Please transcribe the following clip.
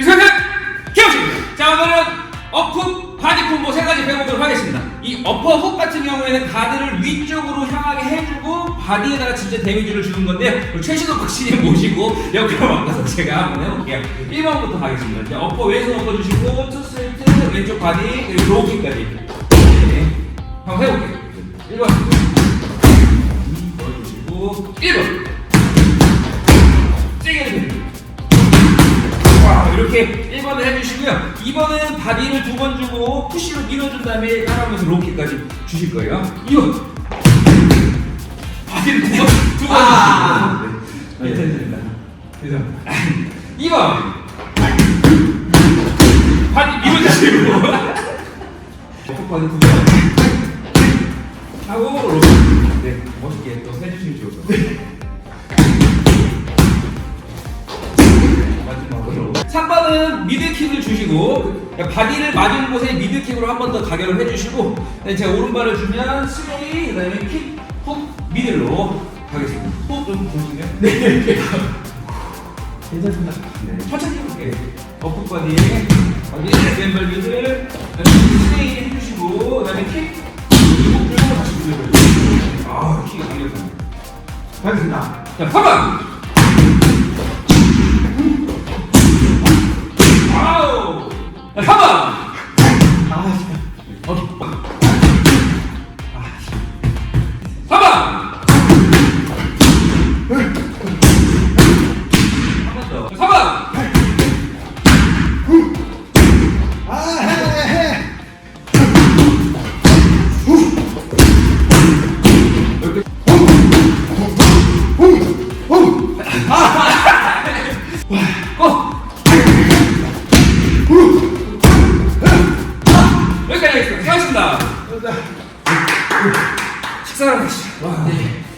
이상한 기억입니다. 자 오늘은 어프 바디 콤보 세 가지 배워보도록 하겠습니다. 이 어퍼 훅 같은 경우에는 가드를 위쪽으로 향하게 해주고 바디에다가 진짜 데미지를 주는. 우리 최신호 박신님 모시고 역할을 맡아서 제가 한번 해볼게요. 1번부터 가겠습니다. 이제 어퍼 왼손 엎어 주시고 투스트레이트 왼쪽 바디 그리고 로우킥까지. 네. 한번 해볼게요. 1번. 2번 주시고 1번. 이렇게 1번을 해주시고요. 2번은 바디를 두 번 주고 푸시로 밀어준 다음에 따라오면서 로킥까지 주실 거예요. 2번. 바디를 두 번, 두번 아. 네, 괜찮습니다. 그래서 2번. 바디 밀어주시고. 톡 바디 두 번. 하고 로킥. 네, 멋있게 또 해주시면 좋을 것 같아요. 3번은 미드킥을 주시고 바디를 맞은 곳에 미드킥으로 한 번 더 가결을 해주시고 네, 제가 오른발을 주면 스웨이 그 다음에 킥 훅 미들로 가겠습니다. 호흡 좀 보시면 네 괜찮습니다. 네, 천천히 해볼게요. 어프 바디에 바디 왼발 미들 스웨이 해주시고 그 다음에 킥 훅 들고 다시 미들 아 킥이 강력합니다 가겠습니다. 자 8번 하시죠. 와, 네.